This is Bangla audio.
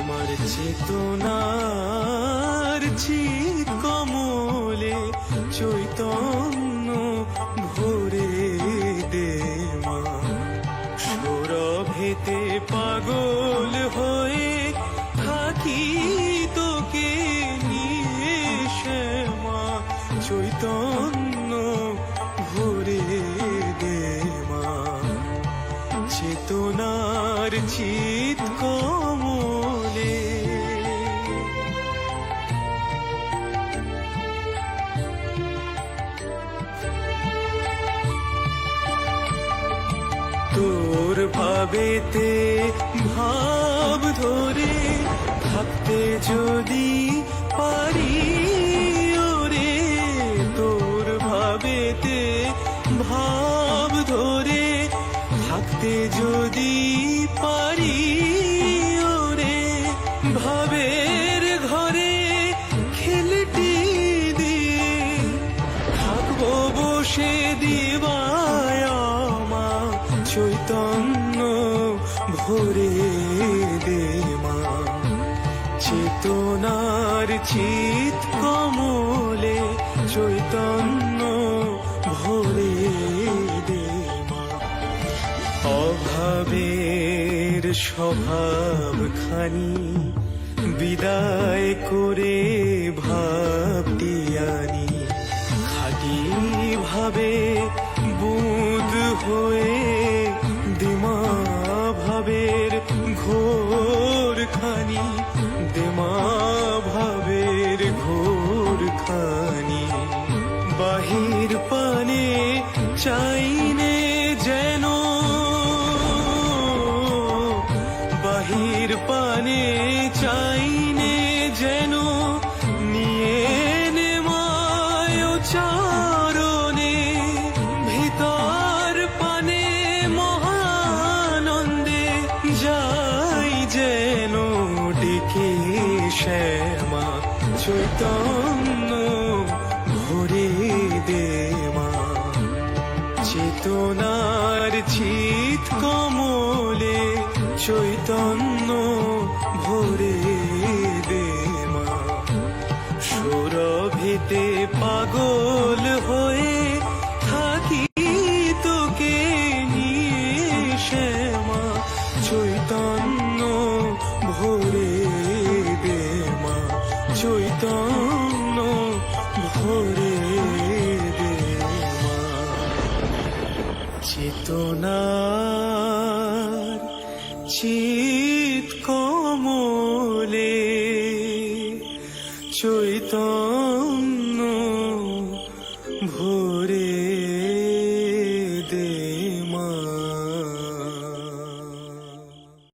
আমার চেতনার চিত কমলে চৈতন্য ভরে দে সৌরভেতে পাগল হয়ে থাকি তোকে নিয়ে শ্যামা চৈতন্য ভরে দে মা। চেতনার চিত কমলে তোর ভাবেতে ভাব ধরে থাকতে যদি পারি, ওরে তোর ভাবেতে ভাব ধরে থাকতে যদি পারি, ওরে ভাবের ঘরে দিয়ে থাকব বসে দিবায় মা চৈতন্য ভরে দে মা চেতনার চিত কমলে চৈতন্য ভরে দে মা অভাবের স্বভাব খানি বিদায় করে ভাবটি আনি। চাইনে যেন বাহির পানে চাইনে যেন নিয়ে নে মায় চারণে ভিতর পানে মহানন্দে যাই যেন ডেকে শ্যামা চৈতন্য। চেতনার চিত কমলে চৈতন্য ভরে দে মা। সুরভিতে পাগল হয়ে থাকি তোকে নিয়ে শ্যামা চৈতন্য ভরে দে চৈতন্য ভরে চেতনার চিত কমলে চৈতন্য